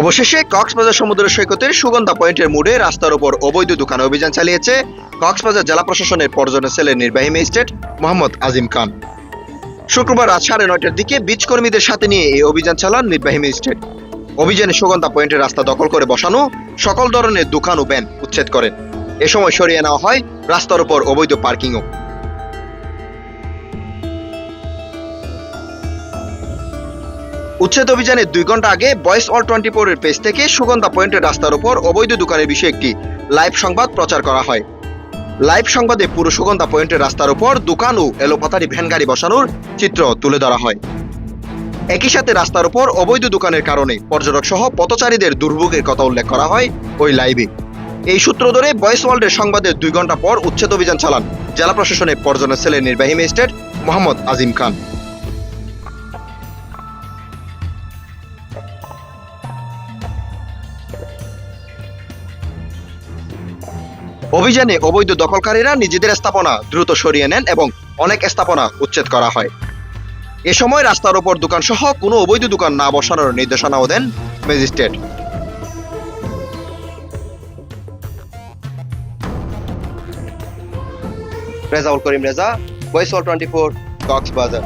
অবশেষে কক্সবাজার সমুদ্র সৈকতের সুগন্ধা পয়েন্টের মোড়ে রাস্তার উপর অবৈধ দোকানে অভিযান চালিয়েছে কক্সবাজার জেলা প্রশাসনের পর্যটন সেলের নির্বাহী ম্যাজিস্ট্রেট মোহাম্মদ আজিম খান। শুক্রবার রাত সাড়ে নয়টার দিকে বীজ কর্মীদের সাথে নিয়ে এই অভিযান চালান নির্বাহী ম্যাজিস্ট্রেট। অভিযানে সুগন্ধা পয়েন্টের রাস্তা দখল করে বসানো সকল ধরনের দোকান ও ব্যান উচ্ছেদ করেন। এ সময় সরিয়ে নেওয়া হয় রাস্তার উপর অবৈধ পার্কিংও। উচ্ছেদ অভিযানের দুই ঘণ্টা আগে বয়েস অল টোয়েন্টি ফোর এর পেজ থেকে সুগন্ধা পয়েন্টের রাস্তার উপর অবৈধ দোকানের বিষয়ে একটি লাইভ সংবাদ প্রচার করা হয়। লাইভ সংবাদে পুরো সুগন্ধা পয়েন্টের রাস্তার উপর দোকান ও এলোপাতারি ভ্যান গাড়ি বসানোর চিত্র তুলে ধরা হয়। একই সাথে রাস্তার উপর অবৈধ দোকানের কারণে পর্যটক সহ পথচারীদের দুর্ভোগের কথা উল্লেখ করা হয় ওই লাইভে। এই সূত্র ধরে বয়েস ওয়ার্ল্ডের সংবাদের দুই ঘণ্টা পর উচ্ছেদ অভিযান চালান জেলা প্রশাসনের পর্যটন সেলের নির্বাহী ম্যাজিস্ট্রেট মোহাম্মদ আজিম খান। অভিযানে অবৈধ দখলকারীরা নিজেদের স্থাপনা দ্রুত সরিয়ে নেন এবং অনেক স্থাপনা উচ্ছেদ করা হয়। এ সময় রাস্তার ওপর দোকান সহ কোনো অবৈধ দোকান না বসানোর নির্দেশনাও দেন magistrate. Rezaul Karim Reza voice all twenty four Cox's Bazar